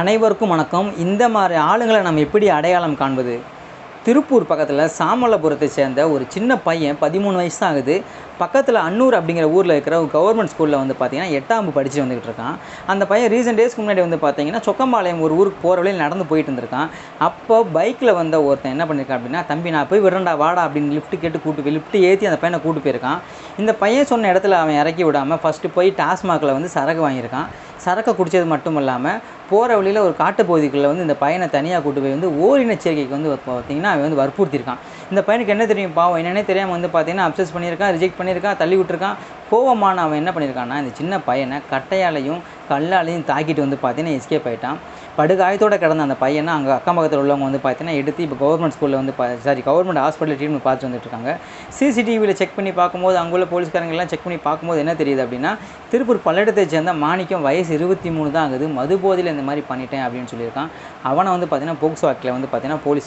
அனைவருக்கும் வணக்கம். இந்த மாதிரி ஆளுங்களை நம்ம எப்படி அடையாளம் காண்பது? திருப்பூர் பக்கத்தில் சாமல்லபுரத்தை சேர்ந்த ஒரு சின்ன பையன் பதிமூணு வயசு தான் ஆகுது. பக்கத்தில் அன்னூர் அப்படிங்கிற ஊரில் இருக்கிற ஒரு கவர்மெண்ட் ஸ்கூலில் வந்து பார்த்தீங்கன்னா எட்டாம்பு படித்து வந்துகிட்டு இருக்கான். அந்த பையன் ரீசெண்ட் டேஸ்க்கு முன்னாடி வந்து பார்த்தீங்கன்னா சொக்கம்பாளையம் ஒரு ஊருக்கு போகிற வழியில் நடந்து போயிட்டு இருந்திருக்கான். அப்போ பைக்கில் வந்த ஒருத்தன் என்ன பண்ணியிருக்கான் அப்படின்னா தம்பி நான் போய் விடண்டா வாடா அப்படின்னு லிஃப்ட் கேட்டு கூட்டு போய் லிஃப்ட் ஏற்றி அந்த பையனை கூட்டு போயிருக்கான். இந்த பையன் சொன்ன இடத்துல அவன் இறக்கி விடாமல் ஃபஸ்ட்டு போய் டாஸ்மாகில் வந்து சரகு வாங்கியிருக்கான். சரக்கை குடித்தது மட்டும் இல்லாமல் போகிற வழியில் ஒரு காட்டுப்பகுதிக்குள்ளே வந்து இந்த பையனை தனியாக கூட்டு போய் வந்து ஓரினச்சரிக்கைக்கு வந்து பார்த்தீங்கன்னா அவன் வந்து வற்புறுத்தியிருக்கான். இந்த பையனுக்கு என்ன தெரியும்? பாவம் என்னன்னே தெரியாமல் வந்து பார்த்தீங்கன்னா அப்சஸ் பண்ணியிருக்கான் ரிஜெக்ட் பண்ணியிருக்கான் தள்ளி விட்டுருக்கான். கோவமான அவன் என்ன பண்ணியிருக்கான்னா இந்த சின்ன பையனை கட்டையாலையும் கல்லாலையும் தாக்கிட்டு வந்து பார்த்தீங்கன்னா எஸ்கேப் ஆகிட்டான் படுகாயத்தோடு கிடந்த அந்த பையனை அங்கே அக்கம் பக்கத்தில் உள்ளவங்க வந்து பார்த்தீங்கன்னா எடுத்து இப்போ கவர்மெண்ட் ஸ்கூலில் வந்து சாரி கவர்மெண்ட் ஹாஸ்பிட்டலில் ட்ரீட்மெண்ட் பார்த்து வந்துட்டுருக்காங்க. சிசிடிவியில் செக் பண்ணி பார்க்கும்போது அங்குள்ள போலீஸ்காரங்கெல்லாம் செக் பண்ணி பார்க்கும்போது என்ன தெரியுது அப்படின்னா திருப்பூர் பல்லடத்தை சேர்ந்த மாணிக்கம் வயசு இருபத்தி மூணு தான் ஆகுது. மது போதையில் இந்த மாதிரி பண்ணிட்டேன் அப்படின்னு சொல்லியிருக்கான். அவனை வந்து பார்த்தீங்கன்னா போக்ஸ் வாக்கில் வந்து பார்த்தீங்கன்னா போலீஸ்